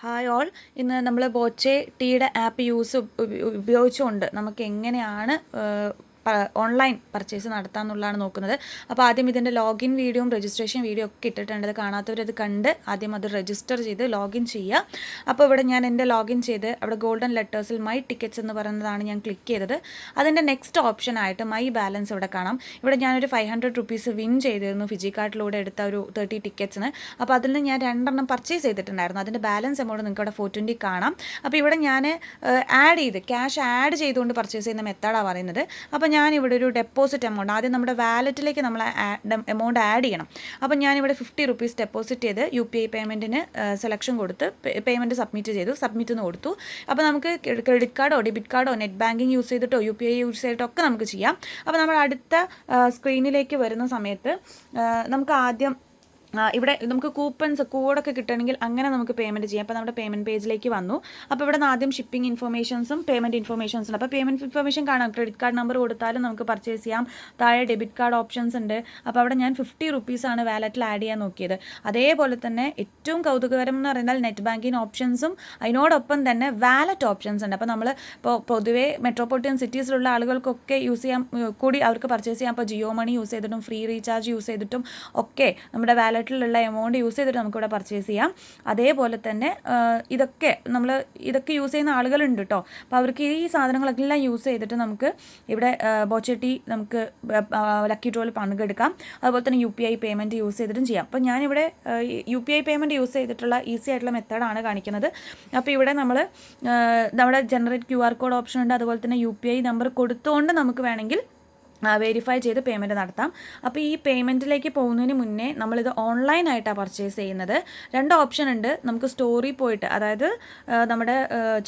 Hi all ഇന്ന് നമ്മൾ Boche ടീയുടെ app use ഉപയോഗിച്ചുകൊണ്ട് നമുക്ക് എങ്ങനെയാണ് ഓൺലൈൻ പർച്ചേസ് നടത്താമെന്നുള്ളതാണ് നോക്കുന്നത്. അപ്പോൾ ആദ്യം ഇതിന്റെ ലോഗിൻ വീഡിയോയും രജിസ്ട്രേഷൻ വീഡിയോ ഒക്കെ ഇട്ടിട്ടുണ്ട്. അത് കാണാത്തവരത് കണ്ട് ആദ്യം അത് രജിസ്റ്റർ ചെയ്ത് ലോഗിൻ ചെയ്യുക. അപ്പോൾ ഇവിടെ ഞാൻ എന്റെ ലോഗിൻ ചെയ്ത് അവിടെ ഗോൾഡൻ ലെറ്റേഴ്സിൽ മൈ ടിക്കറ്റ്സ് എന്ന് പറയുന്നതാണ് ഞാൻ ക്ലിക്ക് ചെയ്തത്. അതിന്റെ നെക്സ്റ്റ് ഓപ്ഷൻ ആയിട്ട് മൈ ബാലൻസ് ഇവിടെ കാണാം. ഇവിടെ ഞാനൊരു ഫൈവ് ഹൺഡ്രഡ് റുപ്പീസ് വിൻ ചെയ്തിരുന്നു ഫിജി കാർഡിലൂടെ എടുത്ത ഒരു തേർട്ടി ടിക്കറ്റ്സിന് അപ്പോൾ അതിൽ നിന്ന് ഞാൻ രണ്ടെണ്ണം പർച്ചേസ് ചെയ്തിട്ടുണ്ടായിരുന്നു. അതിന്റെ ബാലൻസ് എമൗണ്ട് നിങ്ങൾക്ക് അവിടെ ഫോർ ട്വന്റി കാണാം. അപ്പോൾ ഇവിടെ ഞാൻ ആഡ് ചെയ്ത് ക്യാഷ് ആഡ് ചെയ്തുകൊണ്ട് പർച്ചേസ് ചെയ്യുന്ന മെത്തേഡാണ് പറയുന്നത്. അപ്പോൾ ഞാൻ ഇവിടെ ഒരു ഡെപ്പോസിറ്റ് എമൗണ്ട് ആദ്യം നമ്മുടെ വാലറ്റിലേക്ക് നമ്മൾ എമൗണ്ട് ആഡ് ചെയ്യണം. അപ്പോൾ ഞാനിവിടെ ഫിഫ്റ്റി റുപ്പീസ് ഡെപ്പോസിറ്റ് ചെയ്ത് യു പി ഐ പേയ്മെന്റിന് സെലക്ഷൻ കൊടുത്ത് പേയ്മെന്റ് സബ്മിറ്റ് ചെയ്തു സബ്മിറ്റ് എന്ന് കൊടുത്തു. അപ്പോൾ നമുക്ക് ക്രെഡിറ്റ് കാർഡോ ഡെബിറ്റ് കാർഡോ നെറ്റ് ബാങ്കിങ് യൂസ് ചെയ്തിട്ടോ യു പി ഐ യൂസ് ചെയ്തിട്ടോ ഒക്കെ നമുക്ക് ചെയ്യാം. അപ്പോൾ നമ്മൾ അടുത്ത സ്ക്രീനിലേക്ക് വരുന്ന സമയത്ത് നമുക്ക് ആദ്യം ഇവിടെ നമുക്ക് കൂപ്പൺസ് കോഡൊക്കെ കിട്ടണമെങ്കിൽ അങ്ങനെ നമുക്ക് പേയ്മെന്റ് ചെയ്യാം. അപ്പോൾ നമ്മുടെ പേയ്മെന്റ് പേജിലേക്ക് വന്നു. അപ്പോൾ ഇവിടെ നിന്ന് ആദ്യം ഷിപ്പിംഗ് ഇൻഫർമേഷൻസും പേയ്മെന്റ് ഇൻഫർമേഷൻസും അപ്പോൾ പേയ്മെന്റ് ഇൻഫർമേഷൻ കാണാം. ക്രെഡിറ്റ് കാർഡ് നമ്പർ കൊടുത്താലും നമുക്ക് പർച്ചേസ് ചെയ്യാം. താഴെ ഡെബിറ്റ് കാർഡ് ഓപ്ഷൻസ് ഉണ്ട്. അപ്പോൾ അവിടെ ഞാൻ ഫിഫ്റ്റി റുപ്പീസാണ് വാലറ്റിൽ ആഡ് ചെയ്യാൻ നോക്കിയത്. അതേപോലെ തന്നെ ഏറ്റവും കൗതുകകരം എന്ന് പറയുന്നത് നെറ്റ് ബാങ്കിങ് ഓപ്ഷൻസും അതിനോടൊപ്പം തന്നെ വാലറ്റ് ഓപ്ഷൻസ് ഉണ്ട്. അപ്പോൾ നമ്മൾ ഇപ്പോൾ പൊതുവേ മെട്രോപൊളിറ്റൻ സിറ്റീസിലുള്ള ആളുകൾക്കൊക്കെ യൂസ് ചെയ്യാൻ കൂടി അവർക്ക് പർച്ചേസ് ചെയ്യാം. അപ്പോൾ ജിയോ മണി യൂസ് ചെയ്തിട്ടും ഫ്രീ റീചാർജ് യൂസ് ചെയ്തിട്ടും ഒക്കെ നമ്മുടെ വാലറ്റ് വാലറ്റിലുള്ള എമൗണ്ട് യൂസ് ചെയ്തിട്ട് നമുക്കിവിടെ പർച്ചേസ് ചെയ്യാം. അതേപോലെ തന്നെ ഇതൊക്കെ നമ്മൾ ഇതൊക്കെ യൂസ് ചെയ്യുന്ന ആളുകളുണ്ട് കേട്ടോ അപ്പോൾ അവർക്ക് ഈ സാധനങ്ങളെല്ലാം യൂസ് ചെയ്തിട്ട് നമുക്ക് ഇവിടെ ബോച്ചട്ടി നമുക്ക് ലക്കി ഡ്രോയിൽ പങ്കെടുക്കാം. അതുപോലെ തന്നെ U P I payment use ചെയ്തിട്ടും ചെയ്യാം. അപ്പോൾ ഞാനിവിടെ U P I payment use ചെയ്തിട്ടുള്ള ഈസി ആയിട്ടുള്ള മെത്തേഡാണ് കാണിക്കുന്നത്. അപ്പോൾ ഇവിടെ നമ്മൾ നമ്മുടെ generate Q R code option ഉണ്ട്. അതുപോലെ തന്നെ യു പി ഐ നമ്പർ കൊടുത്തുകൊണ്ട് നമുക്ക് വേണമെങ്കിൽ വെരിഫൈ ചെയ്ത് പേയ്മെന്റ് നടത്താം. അപ്പോൾ ഈ പേയ്മെന്റിലേക്ക് പോകുന്നതിന് മുന്നേ നമ്മളിത് ഓൺലൈനായിട്ടാണ് പർച്ചേസ് ചെയ്യുന്നത്. രണ്ട് ഓപ്ഷൻ ഉണ്ട്. നമുക്ക് സ്റ്റോറിൽ പോയിട്ട് അതായത് നമ്മുടെ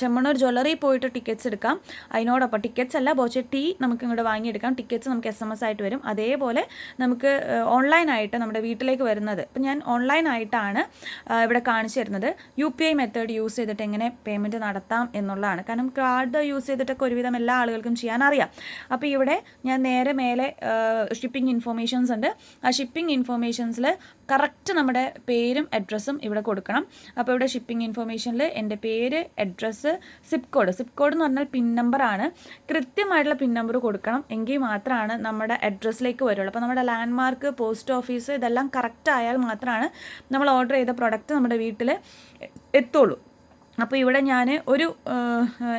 ചെമ്മണ്ണൂർ ജ്വല്ലറി പോയിട്ട് ടിക്കറ്റ്സ് എടുക്കാം. അതിനോടൊപ്പം ടിക്കറ്റ്സ് അല്ല പോച്ച ടീ നമുക്ക് ഇങ്ങോട്ട് വാങ്ങിയെടുക്കാം. ടിക്കറ്റ്സ് നമുക്ക് എസ് എം എസ് ആയിട്ട് വരും. അതേപോലെ നമുക്ക് ഓൺലൈനായിട്ട് നമ്മുടെ വീട്ടിലേക്ക് വരുന്നത്. ഇപ്പം ഞാൻ ഓൺലൈനായിട്ടാണ് ഇവിടെ കാണിച്ചു തരുന്നത്. U P I method use ചെയ്തിട്ട് എങ്ങനെ പേയ്മെന്റ് നടത്താം എന്നുള്ളതാണ്. കാരണം കാർഡ് യൂസ് ചെയ്തിട്ടൊക്കെ ഒരുവിധം എല്ലാ ആളുകൾക്കും ചെയ്യാൻ അറിയാം. അപ്പോൾ ഇവിടെ ഞാൻ നേരെ നേരെ മേലെ ഷിപ്പിംഗ് ഇൻഫോർമേഷൻസ് ഉണ്ട്. ആ ഷിപ്പിംഗ് ഇൻഫോർമേഷൻസിൽ കറക്റ്റ് നമ്മുടെ പേരും അഡ്രസ്സും ഇവിടെ കൊടുക്കണം. അപ്പോൾ ഇവിടെ ഷിപ്പിംഗ് ഇൻഫോർമേഷനിൽ എന്റെ പേര് address zip code zip code എന്ന് പറഞ്ഞാൽ പിൻ നമ്പറാണ് കൃത്യമായിട്ടുള്ള പിൻ നമ്പർ കൊടുക്കണം എങ്കിൽ മാത്രമാണ് നമ്മുടെ അഡ്രസ്സിലേക്ക് വരുള്ളൂ. അപ്പോൾ നമ്മുടെ ലാൻഡ് മാർക്ക് പോസ്റ്റ് ഓഫീസ് ഇതെല്ലാം കറക്റ്റ് ആയാൽ മാത്രമാണ് നമ്മൾ ഓർഡർ ചെയ്ത പ്രൊഡക്റ്റ് നമ്മുടെ വീട്ടിൽ എത്തുള്ളൂ. അപ്പോൾ ഇവിടെ ഞാൻ ഒരു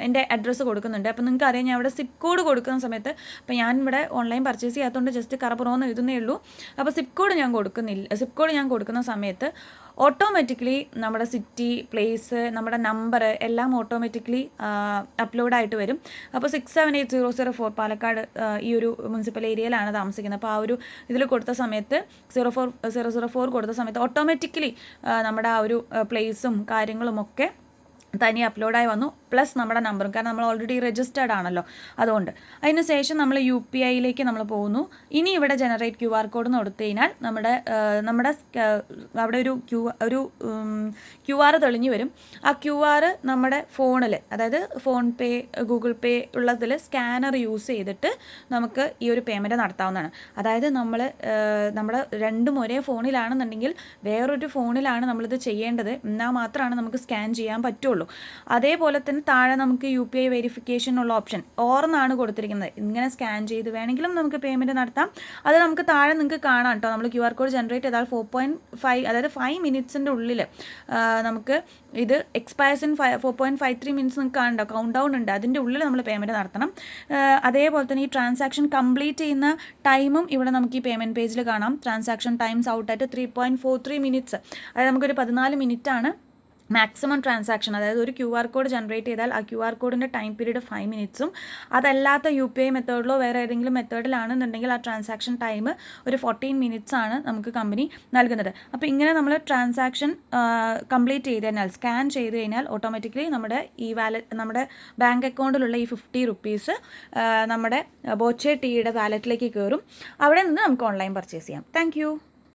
എന്റെ അഡ്രസ്സ് കൊടുക്കുന്നുണ്ട്. അപ്പോൾ നിങ്ങൾക്ക് അറിയാം ഞാൻ ഇവിടെ സിപ്പ് കോഡ് കൊടുക്കുന്ന സമയത്ത് അപ്പോൾ ഞാൻ ഇവിടെ ഓൺലൈൻ പർച്ചേസ് ചെയ്യാത്തതുകൊണ്ട് ജസ്റ്റ് കറപ്പുറമെന്ന് എഴുതുന്നേ ഉള്ളൂ. അപ്പോൾ സിപ്പ് കോഡ് ഞാൻ കൊടുക്കുന്നില്ല സിപ്പ് കോഡ് ഞാൻ കൊടുക്കുന്ന സമയത്ത് ഓട്ടോമാറ്റിക്കലി നമ്മുടെ സിറ്റി പ്ലേസ് നമ്മുടെ നമ്പർ എല്ലാം ഓട്ടോമാറ്റിക്കലി അപ്ലോഡായിട്ട് വരും. അപ്പോൾ six seven eight zero zero four Palakkad ഈ ഒരു മുനിസിപ്പൽ ഏരിയയിലാണ് താമസിക്കുന്നത്. അപ്പോൾ ആ ഒരു ഇതിൽ കൊടുത്ത സമയത്ത് zero four zero zero four കൊടുത്ത സമയത്ത് ഓട്ടോമാറ്റിക്കലി നമ്മുടെ ആ ഒരു പ്ലേസും കാര്യങ്ങളും ഒക്കെ തനി അപ്ലോഡായി വന്നു. പ്ലസ് നമ്മുടെ നമ്പറും. കാരണം നമ്മൾ ഓൾറെഡി രജിസ്റ്റേർഡ് ആണല്ലോ. അതുകൊണ്ട് അതിന് ശേഷം നമ്മൾ യു പി ഐയിലേക്ക് നമ്മൾ പോകുന്നു. ഇനി ഇവിടെ ജനറേറ്റ് ക്യു ആർ കോഡ് എന്ന് കൊടുത്തു കഴിഞ്ഞാൽ നമ്മുടെ നമ്മുടെ അവിടെ ഒരു ക്യു ഒരു ക്യു ആർ തെളിഞ്ഞു വരും. ആ ക്യു ആർ നമ്മുടെ ഫോണിൽ അതായത് ഫോൺ പേ ഗൂഗിൾ പേ ഉള്ളതിൽ സ്കാനർ യൂസ് ചെയ്തിട്ട് നമുക്ക് ഈ ഒരു പേയ്മെന്റ് നടത്താവുന്നതാണ്. അതായത് നമ്മൾ നമ്മുടെ രണ്ടും ഒരേ ഫോണിലാണെന്നുണ്ടെങ്കിൽ വേറൊരു ഫോണിലാണ് നമ്മളിത് ചെയ്യേണ്ടത്. എന്നാൽ മാത്രമാണ് നമുക്ക് സ്കാൻ ചെയ്യാൻ പറ്റുള്ളൂ. അതേപോലെ തന്നെ താഴെ നമുക്ക് യു പി ഐ വെരിഫിക്കേഷൻ ഉള്ള ഓപ്ഷൻ ഓർന്നാണ് കൊടുത്തിരിക്കുന്നത്. ഇങ്ങനെ സ്കാൻ ചെയ്ത് വേണമെങ്കിലും നമുക്ക് പേയ്മെന്റ് നടത്താം. അത് നമുക്ക് താഴെ നിങ്ങൾക്ക് കാണാം കേട്ടോ നമ്മൾ ക്യു ആർ കോഡ് ജനറേറ്റ് ചെയ്താൽ ഫോർ പോയിന്റ് ഫൈവ് അതായത് ഫൈവ് മിനിറ്റ്സിന്റെ ഉള്ളിൽ നമുക്ക് ഇത് expires in five four point five three minutes നിങ്ങൾക്ക് കാണണ്ടോ കൗണ്ട് ഡൗൺ ഉണ്ട്. അതിന്റെ ഉള്ളിൽ നമ്മൾ പേയ്മെന്റ് നടത്തണം. അതേപോലെ തന്നെ ഈ ട്രാൻസാക്ഷൻ കംപ്ലീറ്റ് ചെയ്യുന്ന ടൈമും ഇവിടെ നമുക്ക് ഈ പേയ്മെന്റ് പേജിൽ കാണാം. ട്രാൻസാക്ഷൻ ടൈംസ് ഔട്ട് ആയിട്ട് three point four three minutes അതായത് നമുക്കൊരു പതിനാല് മിനിറ്റ് ആണ് മാക്സിമം ട്രാൻസാക്ഷൻ അതായത് ഒരു ക്യു ആർ കോഡ് ജനറേറ്റ് ചെയ്താൽ ആ ക്യു ആർ കോഡിന്റെ ടൈം പീരീഡ് ഫൈവ് മിനിറ്റ്സും അതല്ലാത്ത യു പി ഐ മെത്തേഡിലോ വേറെ ഏതെങ്കിലും മെത്തേഡിലാണെന്നുണ്ടെങ്കിൽ ആ ട്രാൻസാക്ഷൻ ടൈം ഒരു ഫോർട്ടീൻ മിനിറ്റ്സ് ആണ് നമുക്ക് കമ്പനി നൽകുന്നത്. അപ്പോൾ ഇങ്ങനെ നമ്മൾ ട്രാൻസാക്ഷൻ കംപ്ലീറ്റ് ചെയ്ത് കഴിഞ്ഞാൽ സ്കാൻ ചെയ്ത് കഴിഞ്ഞാൽ ഓട്ടോമാറ്റിക്കലി നമ്മുടെ ഈ വാലറ്റ് നമ്മുടെ ബാങ്ക് അക്കൗണ്ടിലുള്ള ഈ ഫിഫ്റ്റി റുപ്പീസ് നമ്മുടെ ബോച്ചെ ടീയുടെ വാലറ്റിലേക്ക് കയറും അവിടെ നിന്ന് നമുക്ക് ഓൺലൈൻ പർച്ചേസ് ചെയ്യാം. താങ്ക്